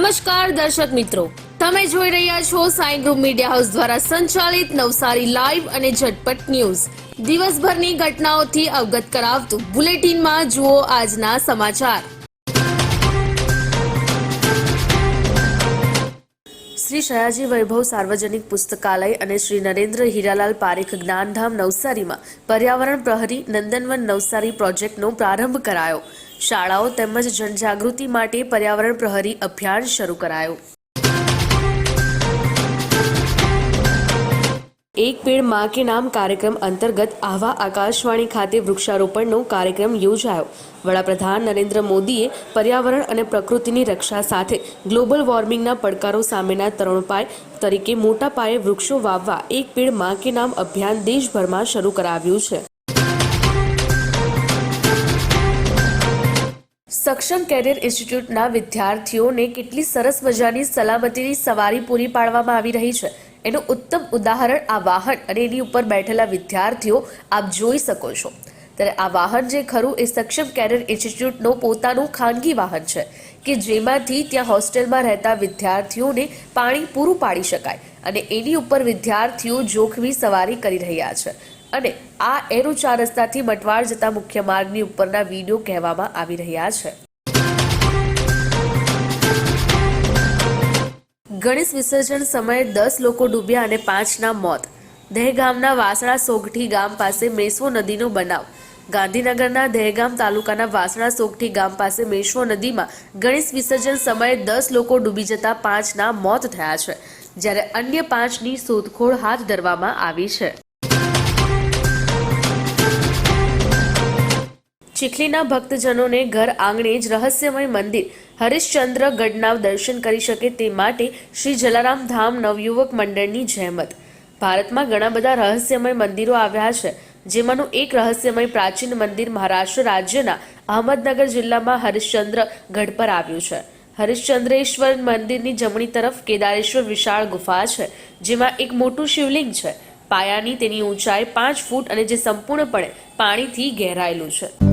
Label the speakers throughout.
Speaker 1: નમસ્કાર દર્શક મિત્રો. તમે જોઈ રહ્યા છો સાઈ ગ્રુપ મીડિયા હાઉસ દ્વારા સંચાલિત નવસારી લાઈવ અને ઝટપટ ન્યૂઝ. દિવસભરની ઘટનાઓથી અવગત કરાવતું બુલેટિનમાં જુઓ આજના સમાચાર. શ્રી સયાજી વૈભવ સાર્વજનિક પુસ્તકાલય અને શ્રી નરેન્દ્ર હીરાલાલ પારેખ જ્ઞાનધામ નવસારીમાં પર્યાવરણ પ્રહરી નંદનવન નવસારી પ્રોજેક્ટનો પ્રારંભ કરાયો. શાળાઓ તેમજ જનજાગૃતિ માટે પર્યાવરણ પ્રહરી અભિયાન શરૂ કરાયો. એક પેડમાં કે નામ કાર્યક્રમ અંતર્ગત આહવા આકાશવાણી ખાતે વૃક્ષારોપણનો કાર્યક્રમ યોજાયો. વડાપ્રધાન નરેન્દ્ર મોદીએ પર્યાવરણ અને પ્રકૃતિની રક્ષા સાથે ગ્લોબલ વોર્મિંગના પડકારો સામેના તરુણોપાય તરીકે મોટા પાયે વૃક્ષો વાવવા એક પેડમાં કે નામ અભિયાન દેશભરમાં શરૂ કરાવ્યું છે. સક્ષમ કેરિયર ઇન્સ્ટિટ્યૂટના વિદ્યાર્થીઓને કેટલી સરસ મજાની સલામતીની સવારી પૂરી પાડવામાં આવી રહી છે. એનું ઉત્તમ ઉદાહરણ આ વાહન અને એની ઉપર બેઠેલા વિદ્યાર્થીઓ આપ જોઈ શકો છો. ત્યારે આ વાહન જે ખરું એ સક્ષમ કેરિયર ઇન્સ્ટિટ્યૂટનું પોતાનું ખાનગી વાહન છે કે જેમાંથી ત્યાં હોસ્ટેલમાં રહેતા વિદ્યાર્થીઓને પાણી પૂરું પાડી શકાય અને એની ઉપર વિદ્યાર્થીઓ જોખમી સવારી કરી રહ્યા છે. અને આ એરો ચાર રસ્તાથી બટવાડ જતા મુખ્ય માર્ગની ઉપરના વીડિયો કહેવામાં આવી રહ્યા છે. ગણેશ વિસર્જન સમયે દસ લોકો ડૂબ્યા અને પાંચના મોત. દહેગામના વાસણા સોગઠી ગામ પાસે મેસવો નદીનો બનાવ. ગાંધીનગરના દહેગામ તાલુકાના વાસણા સોગઠી ગામ પાસે મેશ્વો નદીમાં ગણેશ વિસર્જન સમયે દસ લોકો ડૂબી જતા પાંચના મોત થયા છે, જ્યારે અન્ય પાંચની શોધખોળ હાથ ધરવામાં આવી છે. ચીખલીના ભક્તજનોને ઘર આંગણે જ રહસ્યમય મંદિર હરિશ્ચંદ્ર ગઢના દર્શન કરી શકે તે માટે શ્રી જલારામ ધામ નવયુવક મંડળની જહેમત. ભારતમાં ઘણા બધા રહસ્યમય મંદિરો આવ્યા છે, જેમાંનું એક રહસ્યમય પ્રાચીન મંદિર મહારાષ્ટ્ર રાજ્યના અહમદનગર જિલ્લામાં હરિશ્ચંદ્ર ગઢ પર આવ્યું છે. હરિશ્ચંદ્રેશ્વર મંદિરની જમણી તરફ કેદારેશ્વર વિશાળ ગુફા છે, જેમાં એક મોટું શિવલિંગ છે. પાયાની તેની ઊંચાઈ પાંચ ફૂટ અને જે સંપૂર્ણપણે પાણીથી ઘેરાયેલું છે.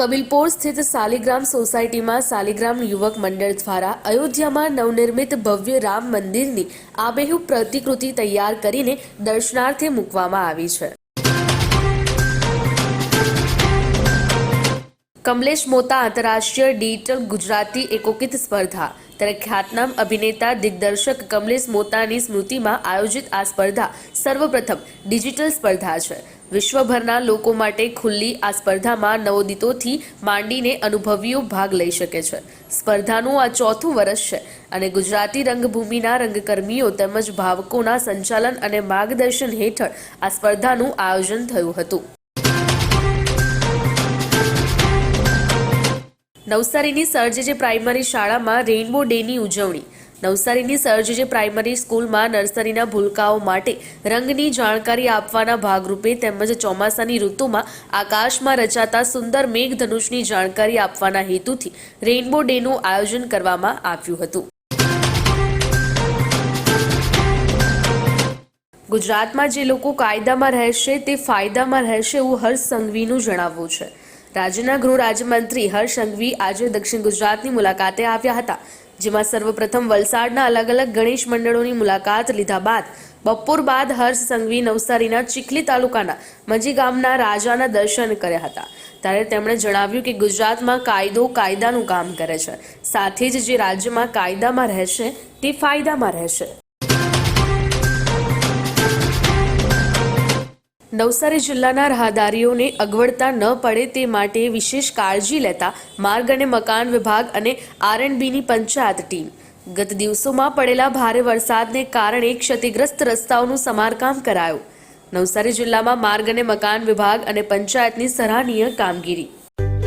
Speaker 1: કબીલપોર સ્થિત સાલિગ્રામ સોસાયટીમાં સાલિગ્રામ યુવક મંડળ દ્વારા અયોધ્યામાં નવનિર્મિત ભવ્ય રામ મંદિરની આબેહૂબ પ્રતિકૃતિ તૈયાર કરીને દર્શનાર્થે મૂકવામાં આવી છે. કમલેશ મોતા આંતરરાષ્ટ્રીય ડિજિટલ ગુજરાતી એકોકિત સ્પર્ધા. ત્યારે ખ્યાતનામ અભિનેતા દિગ્દર્શક કમલેશ મોતાની સ્મૃતિમાં આયોજિત આ સ્પર્ધા સર્વપ્રથમ ડિજિટલ સ્પર્ધા છે. વિશ્વભરના લોકો માટે ખુલ્લી આ સ્પર્ધામાં નવોદિતોથી માંડીને અનુભવીઓ ભાગ લઈ શકે છે. સ્પર્ધાનું આ ચોથું વર્ષ છે અને ગુજરાતી રંગભૂમિના રંગકર્મીઓ તેમજ ભાવકોના સંચાલન અને માર્ગદર્શન હેઠળ આ સ્પર્ધાનું આયોજન થયું હતું. નવસારીની સરજેજે પ્રાઇમરી શાળામાં રેઇનબો ડેની ઉજવણી નવસારીની સરજેજે પ્રાઇમરી સ્કૂલમાં નર્સરીના ભૂલકાઓ માટે રંગની જાણકારી આપવાના ભાગરૂપે તેમજ ચોમાસાની ઋતુમાં આકાશમાં રચાતા સુંદર મેઘધનુષની જાણકારી આપવાના હેતુથી રેઇનબો ડેનું આયોજન કરવામાં આવ્યું હતું. ગુજરાતમાં જે લોકો કાયદામાં રહેશે તે ફાયદામાં રહેશે એવું હર્ષ સંઘવીનું જણાવવું છે. રાજ્યના ગૃહ રાજ્યમંત્રી હર્ષ સંઘવી આજે દક્ષિણ ગુજરાતની મુલાકાતે આવ્યા હતા. જેમાં સર્વપ્રથમ વલસાડના અલગ અલગ ગણેશ મંડળોની મુલાકાત લીધા બાદ બપોર બાદ હર્ષ સંઘવી નવસારીના ચીખલી તાલુકાના મંજી ગામના રાજાના દર્શન કર્યા હતા. ત્યારે તેમણે જણાવ્યું કે ગુજરાતમાં કાયદો કાયદાનું કામ કરે છે. સાથે જ જે રાજ્યમાં કાયદામાં રહેશે તે ફાયદામાં રહેશે. નવસારી જિલ્લાના રાહદારીઓને અગવડતા ન પડે તે માટે વિશેષ કાળજી લેતા માર્ગ અને મકાન વિભાગ અને આરએનબીની પંચાયત ટીમ. ગત દિવસોમાં પડેલા ભારે વરસાદને કારણે ક્ષતિગ્રસ્ત રસ્તાઓનું સમારકામ કરાયું. નવસારી જિલ્લામાં માર્ગ અને મકાન વિભાગ અને પંચાયતની સરાહનીય કામગીરી.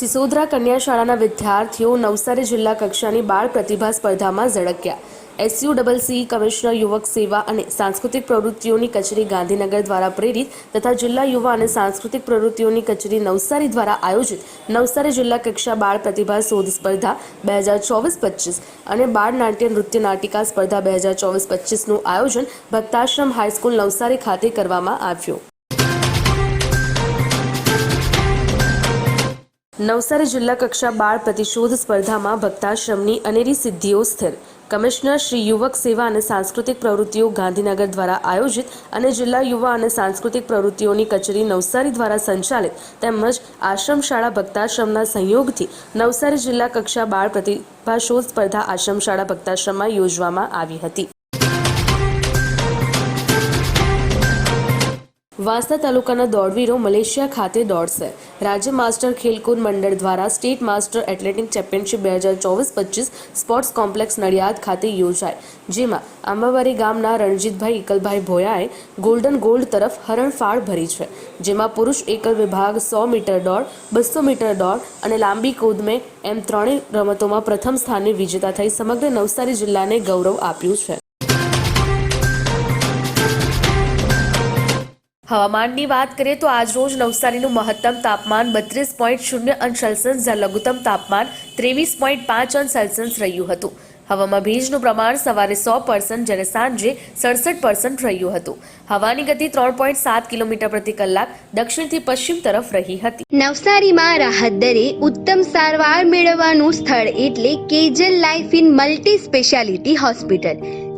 Speaker 1: Sisodara કન્યા શાળાના વિદ્યાર્થીઓ નવસારી જિલ્લા કક્ષાની બાળ પ્રતિભા સ્પર્ધામાં ઝળક્યા. એસયુ ડબલ સી કમિશનર યુવક સેવા અને સાંસ્કૃતિક પ્રવૃત્તિઓની કચેરી ગાંધીનગર દ્વારા પ્રેરિત તથા જિલ્લા યુવા અને સાંસ્કૃતિક પ્રવૃત્તિઓની કચેરી નવસારી દ્વારા આયોજિત નવસારી જિલ્લા કક્ષા બાળ પ્રતિભા શોધ સ્પર્ધા બે હજાર ચોવીસ પચીસ અને બાળ નાટ્ય નૃત્ય નાટિકા સ્પર્ધા બે હજાર ચોવીસ પચીસનું આયોજન ભક્તાશ્રમ હાઈસ્કૂલ નવસારી ખાતે કરવામાં આવ્યું. નવસારી જિલ્લા કક્ષા બાળ પ્રતિશોધ સ્પર્ધામાં ભક્તાશ્રમની અનેરી સિદ્ધિઓ સ્થિર. કમિશનર શ્રી યુવક સેવા અને સાંસ્કૃતિક પ્રવૃત્તિઓ ગાંધીનગર દ્વારા આયોજિત અને જિલ્લા યુવા અને સાંસ્કૃતિક પ્રવૃત્તિઓની કચેરી નવસારી દ્વારા સંચાલિત તેમજ આશ્રમ શાળા ભક્તાશ્રમના સંયોગથી નવસારી જિલ્લા કક્ષા બાળ પ્રતિભાશોધ સ્પર્ધા આશ્રમ શાળા ભક્તાશ્રમમાં યોજવામાં આવી હતી. વાંસદા તાલુકાના દોડવીરો મલેશિયા ખાતે દોડશે. રાજ્ય માસ્ટર ખેલકૂદ મંડળ દ્વારા સ્ટેટ માસ્ટર એથ્લેટિક ચેમ્પિયનશિપ બે હજાર ચોવીસ પચીસ સ્પોર્ટ્સ કોમ્પ્લેક્સ નડિયાદ ખાતે યોજાય. જેમાં આંબાવારી ગામના રણજીતભાઈ એકલભાઈ ભોયાએ ગોલ્ડન ગોલ્ડ તરફ હરણફાળ ભરી છે. જેમાં પુરુષ એકલ વિભાગ સો મીટર દોડ બસો મીટર દોડ અને લાંબી કૂદમે એમ ત્રણેય રમતોમાં પ્રથમ સ્થાને વિજેતા થઈ સમગ્ર નવસારી જિલ્લાને ગૌરવ આપ્યું છે. હવામાનની વાત કરીએ તો આજરોજ નવસારીનું મહત્તમ તાપમાન બત્રીસ પોઈન્ટ શૂન્ય અંશ સેલ્સિયસ, જ્યાં લઘુત્તમ તાપમાન ત્રેવીસ પોઈન્ટ પાંચ અંશ સેલ્સિયસ રહ્યું હતું. હવામાં ભેજનું પ્રમાણ સવારે સો પર્સન્ટ જ્યારે સાંજે સડસઠ પર્સન્ટ રહ્યું હતું. હવાની ગતિ ત્રણ પોઈન્ટ સાત કિલોમીટર પ્રતિ કલાક દક્ષિણથી પશ્ચિમ તરફ રહી હતી.
Speaker 2: નવસારીમાં રાહત દરે ઉત્તમ સારવાર મેળવવાનું સ્થળ એટલે Kejal life in multi speciality hospital.